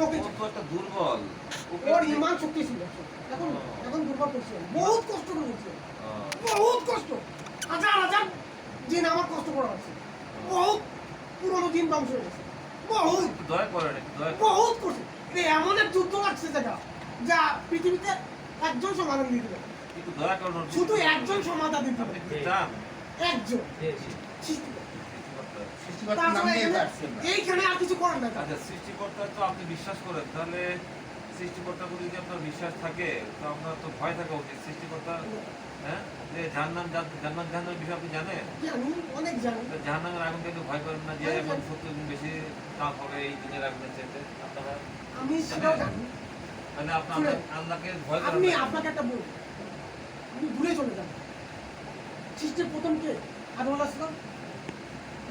ওকে তো একটা দুর্বল। ওর ইমান শক্তি ছিল। এখন এখন দুর্বল করছে। বহুত কষ্ট করেছে। বহুত কষ্ট। হাজার হাজার দিন আমার কষ্ট করা হয়েছে বহুত পুরোনো দিন ধ্বংস হয়ে গেছে। বহুত। দয়া একটু বহুত কষ্ট। এটা এমন এক যুদ্ধ লাগছে যেটা যা পৃথিবীতে একজন সমাধান দিতে পারে। শুধু একজন সমাধান দিতে পারে। একজন সৃষ্টিকর্তা। সৃষ্টিকর্তার নাম তারপরে নিয়ে এখানে- আসছেন না। এইখানে আর কিছু করার নাই আচ্ছা সৃষ্টিকর্তা তো আপনি বিশ্বাস করেন তাহলে সৃষ্টিকর্তার প্রতি যদি আপনার বিশ্বাস থাকে তো আপনার তো ভয় থাকা উচিত। সৃষ্টিকর্তা হ্যাঁ? যে জাহান্নাম জান- জাহান্নামের বিষয়ে আপনি জানেন? অনেক জানি। জাহান্নামের আগুন কিন্তু ভয় করেন না যে এখন সত্তর গুণ বেশি দাম হবে এই দিনের আগুনের চাইতে? আপনারা আমি সেটাও জানি। মানে আপনার আল্লাহকে ভয় করেন আপনি আপনাকে একটা বলব আপনি দূরে চলে যান। সৃষ্টির প্রথম কে? আদম আলাহ ইসলাম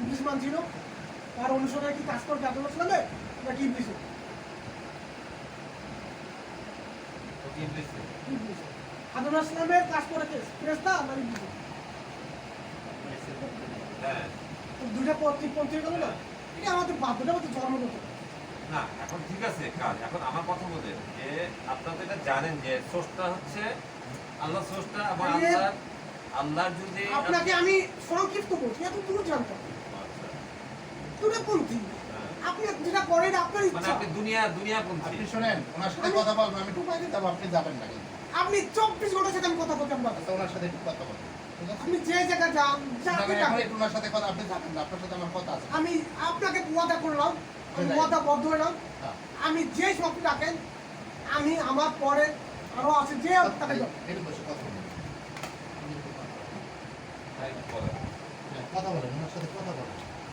ইংলিশ মান ছিল তার অনুসরণে কি কাজ করবে আদম আলাহ নাকি ইংলিশ? কাজ ফেরেস্তা না ইংলিশ? পত্রিক পন্থী গেল না? এটা আমাদের বাধ্যটা আমাদের জন্মগত না এখন ঠিক আছে কাজ। এখন আমার কথা বলে যে আপনারা তো এটা জানেন যে স্রষ্টা হচ্ছে আল্লাহ স্রষ্টা আল্লাহ আল্লাহ যদি আপনাকে আমি সংক্ষিপ্ত বলছি এত দূর জানতাম দুটা পন্থী। আপনি যেটা করেন আপনার মানে ইচ্ছা। আপনি দুনিয়া দুনিয়া আপনি পন্থী শোনেন ওনার সাথে আমি- কথা বলব আমি আপনি যাবেন না আপনি চব্বিশ ঘণ্টার সাথে আমি কথা বলতে পারব আচ্ছা, ওনার সাথে একটু কথা বলব আপনি যে জায়গায় যান সাথে কথা আপনি যাবেন না আপনার সাথে আমার কথা আছে। আমি আপনাকে ওয়াদা করলাম আমি। ওয়াদা বদ্ধ হলাম। হ্যাঁ। আমি যে সব ডাকেন আমি আমার পরে আরও আছে যে তাকে বলেন। হ্যাঁ, কথা বলেন ওনার সাথে কথা বলেন।